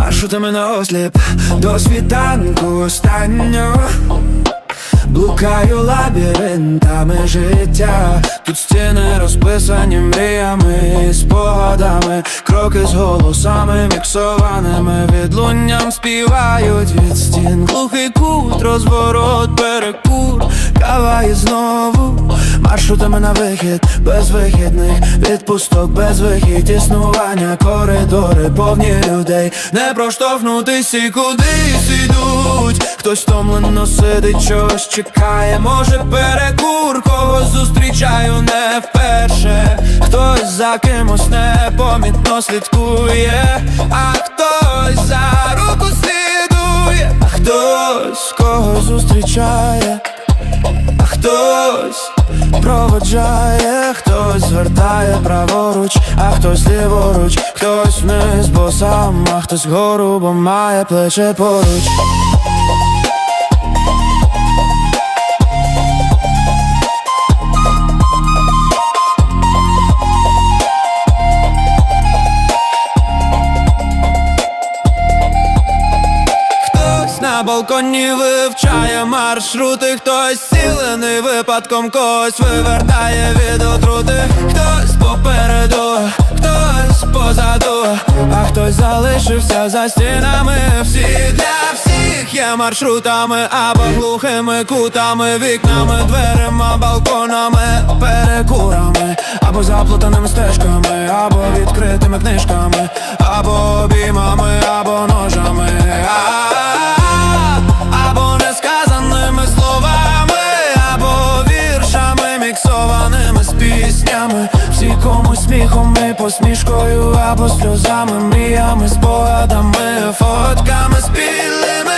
маршрутами на осліп До світанку останнього. Блукаю лабіринтами життя. Тут стіни розписані мріями і спогадами. Кроки з голосами міксованими. Відлунням співають від стін. Глухий кут, розворот, перекур. Кава і знову Маршрутами на вихід, без вихідних Відпусток, без вихід, існування Коридори повні людей. Не проштовхнутись і кудись ідуть. Хтось втомлено сидить, чогось чекає. Може перекур, когось зустрічаю не вперше. Хтось за кимось непомітно слідкує. А проводжає, хтось звертає праворуч, а хтось ліворуч, хтось вниз, бо сам, а хтось гору, бо має плече поруч. На балконі вивчає маршрути, хтось сілений випадком когось вивертає від отрути, хтось попереду, хтось позаду, а хтось залишився за стінами. Всі для всіх є маршрутами або глухими кутами, вікнами, дверима, балконами, перекурами, або заплутаними стежками, або відкритими книжками, віршами, з піснями, всі комусь сміхом і посмішкою, або сльозами, мріями, спогадами, фотками спільними.